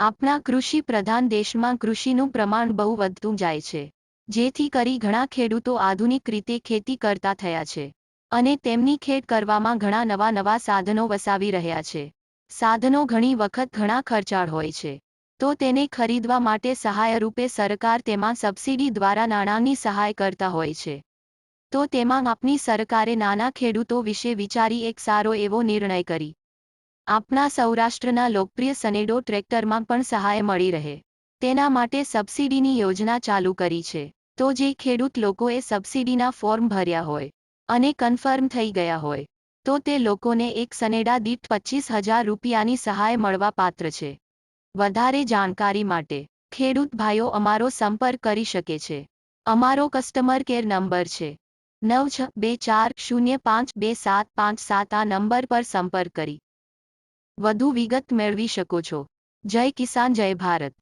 આપણા કૃષિ પ્રધાન દેશમાં કૃષિનું પ્રમાણ બહુ વધતું જાય છે. જેથી કરી ઘણા ખેડૂતો આધુનિક રીતે ખેતી કરતા થયા છે. અને તેમની ખેડ કરવામાં ઘણા નવા નવા સાધનો વસાવી રહ્યા છે. સાધનો ઘણી વખત ઘણા ખર્ચાળ હોય છે. તો તેને ખરીદવા માટે સહાય રૂપે સરકાર તેમાં સબસિડી દ્વારા નાણાંની સહાય કરતા હોય છે. તો તેમાં આપની સરકારે નાના ખેડૂતો વિશે વિચારી એક સારો એવો નિર્ણય કરી. આપણા સૌરાષ્ટ્રના લોકપ્રિય સનેડો ટ્રેક્ટરમાં પણ સહાય મળી રહે. તેના માટે સબસિડીની યોજના ચાલુ કરી છે. તો જે ખેડૂત લોકોએ સબસિડીના ફોર્મ ભર્યા હોય અને કન્ફર્મ થઈ ગયા હોય, તો તે લોકોને એક સનેડા દીઠ પચીસ હજાર રૂપિયાની સહાય મળવા પાત્ર છે. વધારે જાણકારી માટે ખેડૂત ભાઈઓ અમારો સંપર્ક કરી શકે છે. અમારો કસ્ટમર કેર નંબર છે. નવ છ બે ચાર શૂન્ય પાંચ બે સાત પાંચ સાત આ નંબર પર સંપર્ક કરી. વધુ વિગત મેળવી શકો છો. જય કિસાન જય ભારત.